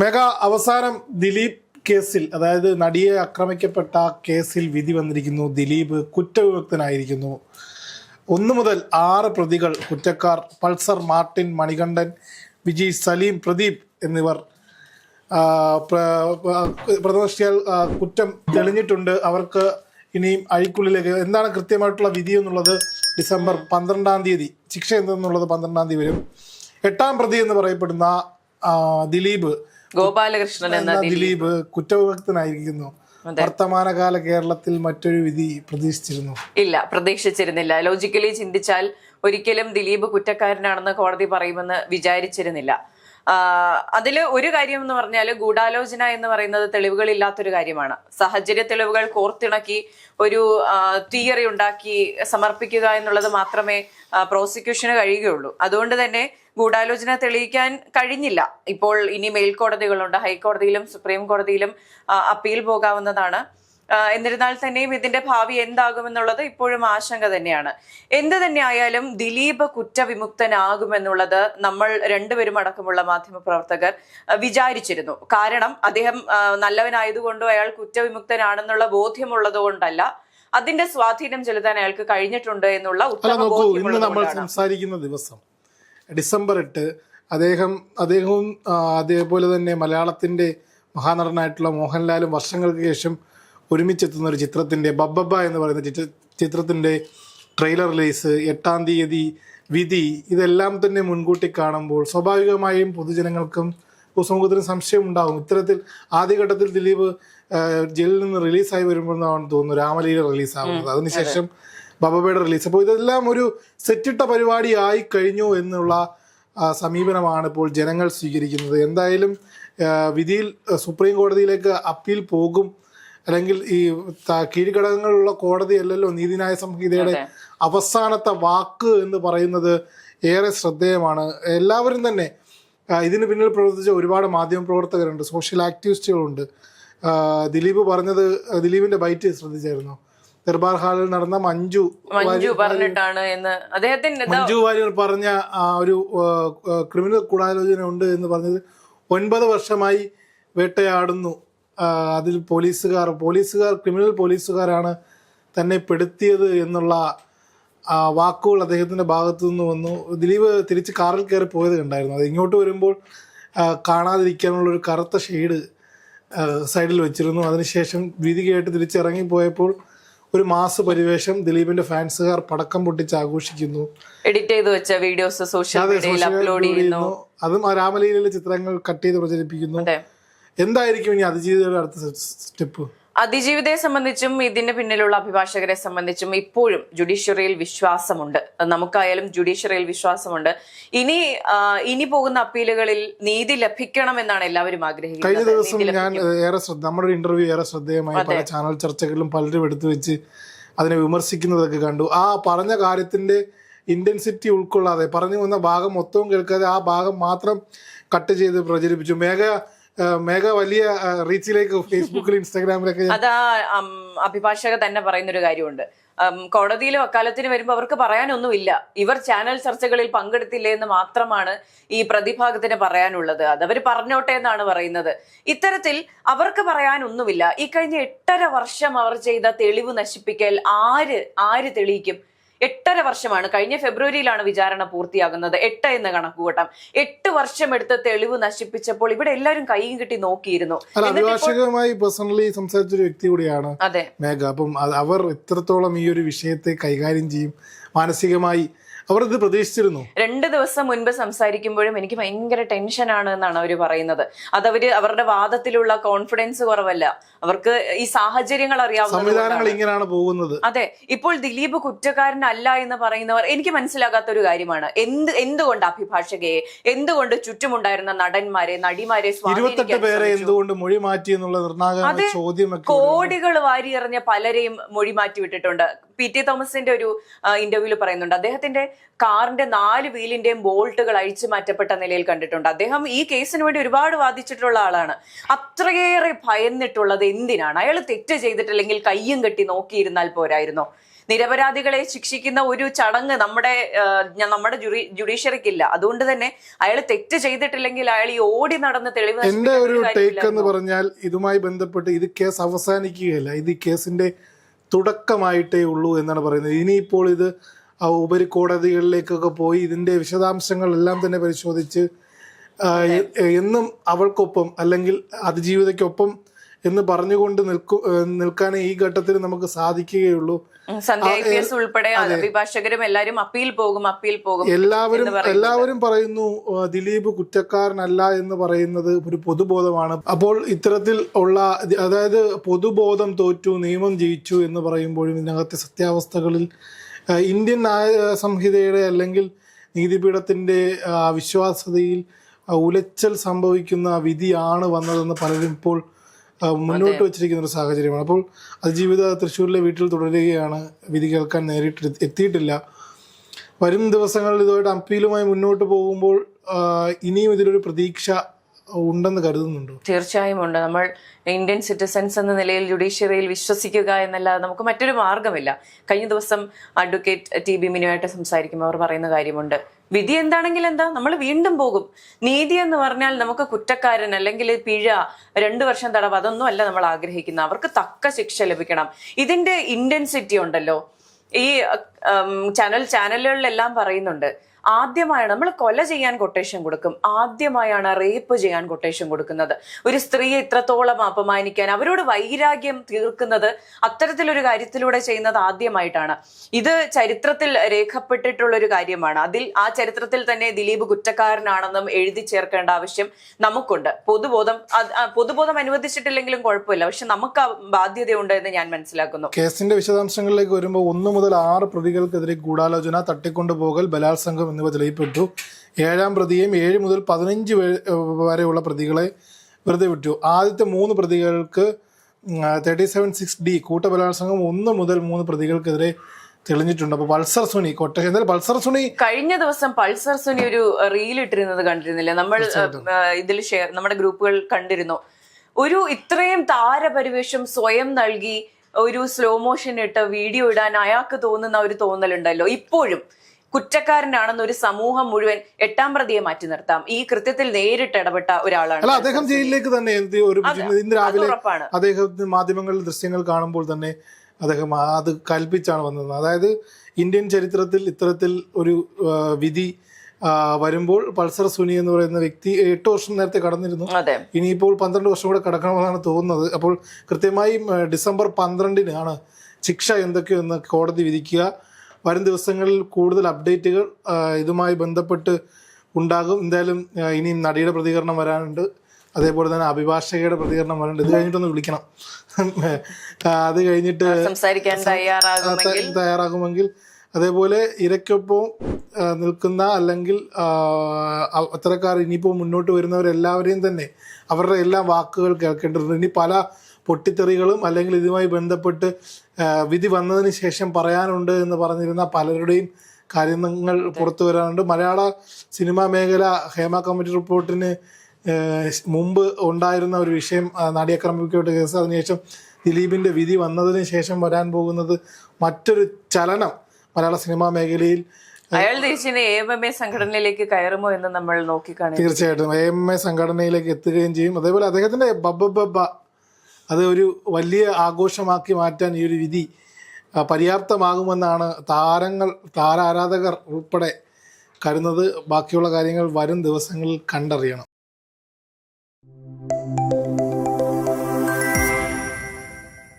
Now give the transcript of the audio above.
മേഘ അവസാനം ദിലീപ് കേസിൽ അതായത് നടിയെ ആക്രമിക്കപ്പെട്ട കേസിൽ വിധി വന്നിരിക്കുന്നു. ദിലീപ് കുറ്റവിമുക്തനായിരിക്കുന്നു. ഒന്നു മുതൽ ആറ് പ്രതികൾ കുറ്റക്കാർ പൾസർ മാർട്ടിൻ മണികണ്ഠൻ വിജി സലീം പ്രദീപ് എന്നിവർ ആ, പ്ര- പ്ര- പ്രഥമദൃഷ്ടിയാൽ ആ, കുറ്റം തെളിഞ്ഞിട്ടുണ്ട്. അവർക്ക് ഇനിയും അഴിക്കുള്ളിലേക്ക് എന്താണ് കൃത്യമായിട്ടുള്ള വിധി എന്നുള്ളത് ഡിസംബർ പന്ത്രണ്ടാം തീയതി ശിക്ഷ എന്തെന്നുള്ളത് പന്ത്രണ്ടാം തീയതി വരും. എട്ടാം പ്രതി എന്ന് പറയപ്പെടുന്ന ദിലീപ് ഗോപാലകൃഷ്ണൻ എന്ന ദിലീപ് കുറ്റവിഭക്തനായിരിക്കുന്നു വർത്തമാനകാല കേരളത്തിൽ മറ്റൊരു വിധി പ്രതീക്ഷിച്ചിരുന്നു. ഇല്ല പ്രതീക്ഷിച്ചിരുന്നില്ല. ലോജിക്കലി ചിന്തിച്ചാൽ ഒരിക്കലും ദിലീപ് കുറ്റക്കാരനാണെന്ന് കോടതി പറയുമെന്ന് വിചാരിച്ചിരുന്നില്ല. അതിൽ ഒരു കാര്യം എന്ന് പറഞ്ഞാൽ ഗൂഢാലോചന എന്ന് പറയുന്നത് തെളിവുകൾ ഇല്ലാത്തൊരു കാര്യമാണ്. സാഹചര്യ തെളിവുകൾ കോർത്തിണക്കി ഒരു തിയറി ഉണ്ടാക്കി സമർപ്പിക്കുക എന്നുള്ളത് മാത്രമേ പ്രോസിക്യൂഷന് കഴിയുകയുള്ളൂ. അതുകൊണ്ട് തന്നെ ഗൂഢാലോചന തെളിയിക്കാൻ കഴിഞ്ഞില്ല. ഇപ്പോൾ ഇനി മേൽക്കോടതികളുണ്ട്. ഹൈക്കോടതിയിലും സുപ്രീം കോടതിയിലും അപ്പീൽ പോകാവുന്നതാണ്. എന്നിരുന്നാൽ തന്നെയും ഇതിന്റെ ഭാവി എന്താകുമെന്നുള്ളത് ഇപ്പോഴും ആശങ്ക തന്നെയാണ്. എന്ത് തന്നെ ആയാലും ദിലീപ് കുറ്റവിമുക്തനാകുമെന്നുള്ളത് നമ്മൾ രണ്ടുപേരും അടക്കമുള്ള മാധ്യമപ്രവർത്തകർ പ്രവർത്തകർ വിചാരിച്ചിരുന്നു. കാരണം അദ്ദേഹം നല്ലവനായതുകൊണ്ടോ അയാൾ കുറ്റവിമുക്തനാണെന്നുള്ള ബോധ്യമുള്ളത് കൊണ്ടല്ല അതിന്റെ സ്വാധീനം ചെലുത്താൻ അയാൾക്ക് കഴിഞ്ഞിട്ടുണ്ട് എന്നുള്ള ഉത്തമ നമ്മൾ സംസാരിക്കുന്ന ദിവസം ഡിസംബർ എട്ട് അദ്ദേഹം അദ്ദേഹവും അതേപോലെ തന്നെ മലയാളത്തിന്റെ മഹാനടനായിട്ടുള്ള മോഹൻലാലും വർഷങ്ങൾക്ക് ശേഷം ഒരുമിച്ചെത്തുന്ന ഒരു ചിത്രത്തിന്റെ ബബ്ബബ എന്ന് പറയുന്ന ചിത്ര ചിത്രത്തിന്റെ ട്രെയിലർ റിലീസ് എട്ടാം തീയതി വിധി ഇതെല്ലാം തന്നെ മുൻകൂട്ടി കാണുമ്പോൾ സ്വാഭാവികമായും പൊതുജനങ്ങൾക്കും പൊതുസമൂഹത്തിനും സംശയം ഉണ്ടാകും. ഇത്തരത്തിൽ ആദ്യഘട്ടത്തിൽ ദിലീപ് ജയിലിൽ നിന്ന് റിലീസായി വരുമ്പോഴാണ് തോന്നുന്നു രാമലീല റിലീസാവുന്നത് അതിനുശേഷം ബബബയുടെ റിലീസ് അപ്പോൾ ഇതെല്ലാം ഒരു സെറ്റിട്ട പരിപാടി ആയി കഴിഞ്ഞു എന്നുള്ള സമീപനമാണ് ഇപ്പോൾ ജനങ്ങൾ സ്വീകരിക്കുന്നത്. എന്തായാലും വിധിയിൽ സുപ്രീം കോടതിയിലേക്ക് അപ്പീൽ പോകും. അല്ലെങ്കിൽ ഈ കീഴ്ഘടകങ്ങളുള്ള കോടതി അല്ലല്ലോ നീതിന്യായ സംഹിതയുടെ അവസാനത്തെ വാക്ക് എന്ന് പറയുന്നത് ഏറെ ശ്രദ്ധേയമാണ്. എല്ലാവരും തന്നെ ഇതിന് പിന്നിൽ പ്രവർത്തിച്ച ഒരുപാട് മാധ്യമ പ്രവർത്തകരുണ്ട് സോഷ്യൽ ആക്ടിവിസ്റ്റുകളുണ്ട്. ദിലീപ് പറഞ്ഞത് ദിലീപിന്റെ ബൈറ്റ് ശ്രദ്ധിച്ചായിരുന്നു? ദർബാർ ഹാളിൽ നടന്ന മഞ്ജു മഞ്ജു പറഞ്ഞിട്ടാണ് എന്ന് അദ്ദേഹത്തിന് മഞ്ജു വാര്യർ പറഞ്ഞ ആ ഒരു ക്രിമിനൽ കൂടാലോചന ഉണ്ട് എന്ന് പറഞ്ഞത് ഒൻപത് വർഷമായി വേട്ടയാടുന്നു. അതിൽ പോലീസുകാർ പോലീസുകാർ ക്രിമിനൽ പോലീസുകാരാണ് തന്നെ പെടുത്തിയത് എന്നുള്ള വാക്കുകൾ അദ്ദേഹത്തിന്റെ ഭാഗത്തു നിന്ന് വന്നു. ദിലീപ് തിരിച്ച് കാറിൽ കയറി പോയത് കണ്ടായിരുന്നു. അത് ഇങ്ങോട്ട് വരുമ്പോൾ കാണാതിരിക്കാനുള്ള ഒരു കറുത്ത ഷെയ്ഡ് സൈഡിൽ വെച്ചിരുന്നു. അതിനുശേഷം വിധി കേട്ട് തിരിച്ചിറങ്ങി പോയപ്പോൾ ഒരു മാസ് പരിവേഷം ദിലീപിന്റെ ഫാൻസുകാർ പടക്കം പൊട്ടിച്ച് ആഘോഷിക്കുന്നു. എഡിറ്റ് ചെയ്ത് വെച്ച വീഡിയോസ് സോഷ്യൽ മീഡിയയിൽ അപ്ലോഡ് ചെയ്യുന്നു. അതും ആ രാമലീലയിലെ ചിത്രങ്ങൾ കട്ട് ചെയ്ത് പ്രചരിപ്പിക്കുന്നു. എന്തായിരിക്കും ഇനി അതിജീവിതയുടെ അടുത്ത സ്റ്റെപ്പ്? അതിജീവിതയെ സംബന്ധിച്ചും ഇതിന്റെ പിന്നിലുള്ള അഭിഭാഷകരെ സംബന്ധിച്ചും ഇപ്പോഴും ജുഡീഷ്യറിയിൽ വിശ്വാസമുണ്ട്. നമുക്കായാലും ജുഡീഷ്യറിയിൽ വിശ്വാസമുണ്ട്. ഇനി ഇനി പോകുന്ന അപ്പീലുകളിൽ നീതി ലഭിക്കണം എന്നാണ് എല്ലാവരും കഴിഞ്ഞ ദിവസം ഞാൻ ഏറെ ശ്രദ്ധ നമ്മുടെ ഇന്റർവ്യൂ ഏറെ ശ്രദ്ധേയമായി പല ചാനൽ ചർച്ചകളിലും പലരും എടുത്തു വെച്ച് അതിനെ വിമർശിക്കുന്നതൊക്കെ കണ്ടു. ആ പറഞ്ഞ കാര്യത്തിന്റെ ഇന്റൻസിറ്റി ഉൾക്കൊള്ളാതെ പറഞ്ഞു വന്ന ഭാഗം മൊത്തവും കേൾക്കാതെ ആ ഭാഗം മാത്രം കട്ട് ചെയ്ത് പ്രചരിപ്പിച്ചു. മേഘ മേഘ വലിയ റീച്ചിലേക്ക് ഫേസ്ബുക്കിൽ ഇൻസ്റ്റാഗ്രാമിലൊക്കെ അതാ അഭിഭാഷക തന്നെ പറയുന്ന ഒരു കാര്യമുണ്ട് കോടതിയിൽ വക്കാലത്തിന് വരുമ്പോൾ അവർക്ക് പറയാനൊന്നുമില്ല. ഇവർ ചാനൽ ചർച്ചകളിൽ പങ്കെടുത്തില്ലേ എന്ന് മാത്രമാണ് ഈ പ്രതിഭാഗത്തിന് പറയാനുള്ളത്. അതവർ പറഞ്ഞോട്ടെ എന്നാണ് പറയുന്നത്. ഇത്തരത്തിൽ അവർക്ക് പറയാനൊന്നുമില്ല. ഈ കഴിഞ്ഞ എട്ടര വർഷം അവർ ചെയ്ത തെളിവ് നശിപ്പിക്കൽ ആര് ആര് തെളിയിക്കും? എട്ടര വർഷമാണ്. കഴിഞ്ഞ ഫെബ്രുവരിയിലാണ് വിചാരണ പൂർത്തിയാകുന്നത്. എട്ട് എന്ന് കണക്കുകൂട്ടാം. എട്ട് വർഷം എടുത്ത് തെളിവ് നശിപ്പിച്ചപ്പോൾ ഇവിടെ എല്ലാവരും കൈയും കിട്ടി നോക്കിയിരുന്നു. അഭിഭാഷകമായി പേഴ്സണലി സംസാരിച്ച ഒരു വ്യക്തി കൂടിയാണ് അതെ. മേഘ. അപ്പം അവർ എത്രത്തോളം ഈ ഒരു വിഷയത്തെ കൈകാര്യം ചെയ്യും? മാനസികമായി അവർ ഇത് പ്രതീക്ഷിച്ചിരുന്നു. രണ്ട് ദിവസം മുൻപ് സംസാരിക്കുമ്പോഴും എനിക്ക് ഭയങ്കര ടെൻഷനാണ് എന്നാണ് അവർ പറയുന്നത്. അതവര് അവരുടെ വാദത്തിലുള്ള കോൺഫിഡൻസ് കുറവല്ല. അവർക്ക് ഈ സാഹചര്യങ്ങൾ അറിയാവുന്ന ഇങ്ങനെയാണ് പോകുന്നത്. അതെ ഇപ്പോൾ ദിലീപ് കുറ്റക്കാരനല്ല എന്ന് പറയുന്നവർ എനിക്ക് മനസ്സിലാകാത്ത ഒരു കാര്യമാണ്. എന്ത് എന്തുകൊണ്ട് അഭിഭാഷകയെ എന്തുകൊണ്ട് ചുറ്റുമുണ്ടായിരുന്ന നടന്മാരെ നടിമാരെ ഇരുപത്തെട്ട് പേരെ? എന്തുകൊണ്ട് മൊഴി മാറ്റി എന്നുള്ള നിർണായക ചോദ്യമൊക്കെ കോടികൾ വാരിയെറിഞ്ഞ പലരെയും മൊഴി മാറ്റി വിട്ടിട്ടുണ്ട് പി ടി തോമസിന്റെ ഒരു ഇന്റർവ്യൂവിൽ പറയുന്നുണ്ട്. അദ്ദേഹത്തിന്റെ കാറിന്റെ നാല് വീലിന്റെയും ബോൾട്ടുകൾ അഴിച്ചു മാറ്റപ്പെട്ട നിലയിൽ കണ്ടിട്ടുണ്ട്. അദ്ദേഹം ഈ കേസിന് വേണ്ടി ഒരുപാട് വാദിച്ചിട്ടുള്ള ആളാണ്. അത്രയേറെ ഭയന്നിട്ടുള്ളത് എന്തിനാണ്? അയാൾ തെറ്റ് ചെയ്തിട്ടില്ലെങ്കിൽ കയ്യും കെട്ടി നോക്കിയിരുന്നാൽ പോരായിരുന്നോ? നിരപരാധികളെ ശിക്ഷിക്കുന്ന ഒരു ചടങ്ങ് നമ്മുടെ നമ്മുടെ ജുഡീഷ്യറിക്കില്ല. അതുകൊണ്ട് തന്നെ അയാൾ തെറ്റ് ചെയ്തിട്ടില്ലെങ്കിൽ അയാൾ ഈ ഓടി നടന്ന് തെളിവ് എന്റെ ഒരു ടേക്ക് എന്ന് പറഞ്ഞാൽ ഇതുമായി ബന്ധപ്പെട്ട് ഇത് കേസ് അവസാനിക്കുകയല്ല. ഇത് കേസിന്റെ തുടക്കമായിട്ടേ ഉള്ളൂ എന്നാണ് പറയുന്നത്. ഇനിയിപ്പോൾ ഇത് ഉപരിക്കോടതികളിലേക്കൊക്കെ പോയി ഇതിന്റെ വിശദാംശങ്ങളെല്ലാം തന്നെ പരിശോധിച്ച് എന്നും അവൾക്കൊപ്പം അല്ലെങ്കിൽ അതിജീവിതയ്ക്കൊപ്പം എന്ന് പറഞ്ഞുകൊണ്ട് നിൽക്കു നിൽക്കാനേ ഈ ഘട്ടത്തിൽ നമുക്ക് സാധിക്കുകയുള്ളൂ. ഉം, സന്ധ്യ ഐ പി എസ് ഉൾപ്പെടെ അഭിഭാഷകരും എല്ലാരും അപ്പീൽ പോകും അപ്പീൽ പോകും എല്ലാവരും എല്ലാവരും പറയുന്നു ദിലീപ് കുറ്റക്കാരനല്ല എന്ന് പറയുന്നത് ഒരു പൊതുബോധമാണ്. അപ്പോൾ ഇത്തരത്തിൽ ഉള്ള അതായത് പൊതുബോധം തോറ്റു നിയമം ജയിച്ചു എന്ന് പറയുമ്പോഴും ഇതിനകത്തെ സത്യാവസ്ഥകളിൽ ഇന്ത്യൻ ന്യായ സംഹിതയുടെ അല്ലെങ്കിൽ നീതിപീഠത്തിന്റെ വിശ്വാസതയിൽ ഉലച്ചൽ സംഭവിക്കുന്ന വിധിയാണ് വന്നതെന്ന് പലരും ഇപ്പോൾ മുന്നോട്ട് വെച്ചിരിക്കുന്ന ഒരു സാഹചര്യമാണ്. അപ്പോൾ അതിജീവിത തൃശ്ശൂരിലെ വീട്ടിൽ തുടരുകയാണ്. വിധി കേൾക്കാൻ നേരിട്ട് എത്തിയിട്ടില്ല. വരും ദിവസങ്ങളിൽ ഇതുമായിട്ട് അപ്പീലുമായി മുന്നോട്ട് പോകുമ്പോൾ ഇനിയും ഇതിലൊരു പ്രതീക്ഷ ഉണ്ടെന്ന് കരുതുന്നുണ്ടോ? തീർച്ചയായും ഉണ്ട്. നമ്മൾ ഇന്ത്യൻ സിറ്റിസൻസ് എന്ന നിലയിൽ ജുഡീഷ്യറിയിൽ വിശ്വസിക്കുക എന്നല്ലാതെ നമുക്ക് മറ്റൊരു മാർഗമില്ല. കഴിഞ്ഞ ദിവസം അഡ്വക്കേറ്റ് ടി ബി മിനുമായിട്ട് സംസാരിക്കുമ്പോൾ അവർ പറയുന്ന കാര്യമുണ്ട്. വിധി എന്താണെങ്കിൽ എന്താ? നമ്മൾ വീണ്ടും പോകും. നീതി എന്ന് പറഞ്ഞാൽ നമുക്ക് കുറ്റക്കാരൻ അല്ലെങ്കിൽ പിഴ രണ്ടു വർഷം തടവ് അതൊന്നും അല്ല നമ്മൾ ആഗ്രഹിക്കുന്നത്. അവർക്ക് തക്ക ശിക്ഷ ലഭിക്കണം. ഇതിന്റെ ഇന്റൻസിറ്റി ഉണ്ടല്ലോ. ഈ ചാനൽ ചാനലുകളിലെല്ലാം പറയുന്നുണ്ട്. ആദ്യമായാണ് നമ്മൾ കൊല ചെയ്യാൻ കൊട്ടേഷൻ കൊടുക്കും. ആദ്യമായാണ് റേപ്പ് ചെയ്യാൻ കൊട്ടേഷൻ കൊടുക്കുന്നത്. ഒരു സ്ത്രീയെ ഇത്രത്തോളം അപമാനിക്കാൻ അവരോട് വൈരാഗ്യം തീർക്കുന്നത് അത്തരത്തിലൊരു കാര്യത്തിലൂടെ ചെയ്യുന്നത് ആദ്യമായിട്ടാണ്. ഇത് ചരിത്രത്തിൽ രേഖപ്പെട്ടിട്ടുള്ള ഒരു കാര്യമാണ്. അതിൽ ആ ചരിത്രത്തിൽ തന്നെ ദിലീപ് കുറ്റക്കാരനാണെന്നും എഴുതി ചേർക്കേണ്ട ആവശ്യം നമുക്കുണ്ട്. പൊതുബോധം പൊതുബോധം അനുവദിച്ചിട്ടില്ലെങ്കിലും കുഴപ്പമില്ല. പക്ഷെ നമുക്ക് ബാധ്യതയുണ്ട് എന്ന് ഞാൻ മനസ്സിലാക്കുന്നു. കേസിന്റെ വിശദാംശങ്ങളിലേക്ക് വരുമ്പോൾ ഒന്ന് മുതൽ ആറ് പ്രതികൾക്കെതിരെ ഗൂഢാലോചന തട്ടിക്കൊണ്ടുപോകൽ ബലാത്സംഗം എന്നിവ തെളിയിപ്പെട്ടു ഏഴാം പ്രതിയെയും ഏഴ് മുതൽ പതിനഞ്ച് വരെ- വരെയുള്ള പ്രതികളെ വെറുതെ വിട്ടു. ആദ്യത്തെ മൂന്ന് പ്രതികൾക്ക് തേർട്ടി സെവൻ സിക്സ് ഡി കൂട്ടബലാത്സംഗം ഒന്ന് മുതൽ മൂന്ന് പ്രതികൾക്കെതിരെ തെളിഞ്ഞിട്ടുണ്ട്. അപ്പോൾ പൾസർ സുനി കൊട്ട പൾസർ സുനി കഴിഞ്ഞ ദിവസം പൾസർ സുനി ഒരു റീൽ ഇട്ടിരുന്നത് കണ്ടിരുന്നില്ല? നമ്മൾ ഇതിൽ ഷെയർ നമ്മുടെ ഗ്രൂപ്പുകൾ കണ്ടിരുന്നു. ഒരു ഇത്രയും താരപരിവേഷം സ്വയം നൽകി ഒരു സ്ലോ മോഷൻ ഇട്ട് വീഡിയോ ഇടാൻ അയാൾക്ക് തോന്നുന്ന ഒരു തോന്നലുണ്ടല്ലോ. ഇപ്പോഴും കുറ്റക്കാരനാണെന്ന് ഒരു സമൂഹം മുഴുവൻ എട്ടാം പ്രതിയെ മാറ്റി നിർത്താം. ഈ കൃത്യത്തിൽ നേരിട്ട് ഇടപെട്ട ഒരാളാണ് അല്ല അദ്ദേഹം ജയിലിലേക്ക് തന്നെ എന്ത് ഒരു രാവിലെ അദ്ദേഹത്തിന് മാധ്യമങ്ങളിൽ ദൃശ്യങ്ങൾ കാണുമ്പോൾ തന്നെ അദ്ദേഹം അത് കൽപ്പിച്ചാണ് വന്നത്. അതായത് ഇന്ത്യൻ ചരിത്രത്തിൽ ഇത്തരത്തിൽ ഒരു വിധി വരുമ്പോൾ പൾസർ സുനി എന്ന് പറയുന്ന വ്യക്തി എട്ട് വർഷം നേരത്തെ കടന്നിരുന്നു. ഇനിയിപ്പോൾ പന്ത്രണ്ട് വർഷം കൂടെ കടക്കണമെന്നാണ് തോന്നുന്നത്. അപ്പോൾ കൃത്യമായി ഡിസംബർ പന്ത്രണ്ടിനാണ് ശിക്ഷ എന്തൊക്കെയെന്ന് കോടതി വിധിക്കുക. വരും ദിവസങ്ങളിൽ കൂടുതൽ അപ്ഡേറ്റുകൾ ഇതുമായി ബന്ധപ്പെട്ട് ഉണ്ടാകും. എന്തായാലും ഇനിയും നടിയുടെ പ്രതികരണം വരാനുണ്ട്. അതേപോലെ തന്നെ അഭിഭാഷകയുടെ പ്രതികരണം വരാനുണ്ട്. ഇത് കഴിഞ്ഞിട്ടൊന്ന് വിളിക്കണം. അത് കഴിഞ്ഞിട്ട് സംസാരിക്കാൻ തയ്യാറാകുമെങ്കിൽ. അതേപോലെ ഇരയ്ക്കൊപ്പം നിൽക്കുന്ന അല്ലെങ്കിൽ അത്തരക്കാർ ഇനിയിപ്പോൾ മുന്നോട്ട് വരുന്നവരെല്ലാവരെയും തന്നെ അവരുടെ എല്ലാ വാക്കുകൾ കേൾക്കേണ്ടതുണ്ട്. ഇനി പല പൊട്ടിത്തെറികളും അല്ലെങ്കിൽ ഇതുമായി ബന്ധപ്പെട്ട് വിധി വന്നതിന് ശേഷം പറയാനുണ്ട് എന്ന് പറഞ്ഞിരുന്ന പലരുടെയും കാര്യങ്ങൾ പുറത്തു വരാനുണ്ട് മലയാള സിനിമാ മേഖല ഹേമ കമ്മിറ്റി റിപ്പോർട്ടിന് മുമ്പ് ഉണ്ടായിരുന്ന ഒരു വിഷയം നടിയാക്രമിക്കപ്പെട്ട കേസ്. അതിനുശേഷം ദിലീപിന്റെ വിധി വന്നതിന് ശേഷം വരാൻ പോകുന്നത് മറ്റൊരു ചലനം മലയാള സിനിമാ മേഖലയിൽ അയാൾ തിരിച്ചിന് എ എം എം എ സംഘടനയിലേക്ക് കയറുമോ എന്ന് നമ്മൾ നോക്കിക്കാണും തീർച്ചയായിട്ടും. എ എം എ സംഘടനയിലേക്ക് എത്തുകയും ചെയ്യും. അതേപോലെ അദ്ദേഹത്തിന്റെ ബബ്ബ ബബ്ബ അത് ഒരു വലിയ ആഘോഷമാക്കി മാറ്റാൻ ഈ ഒരു വിധി പര്യാപ്തമാകുമെന്നാണ് താരങ്ങൾ താരാരാധകർ ഉൾപ്പെടെ കരുതുന്നത്. ബാക്കിയുള്ള കാര്യങ്ങൾ വരും ദിവസങ്ങളിൽ കണ്ടറിയണം.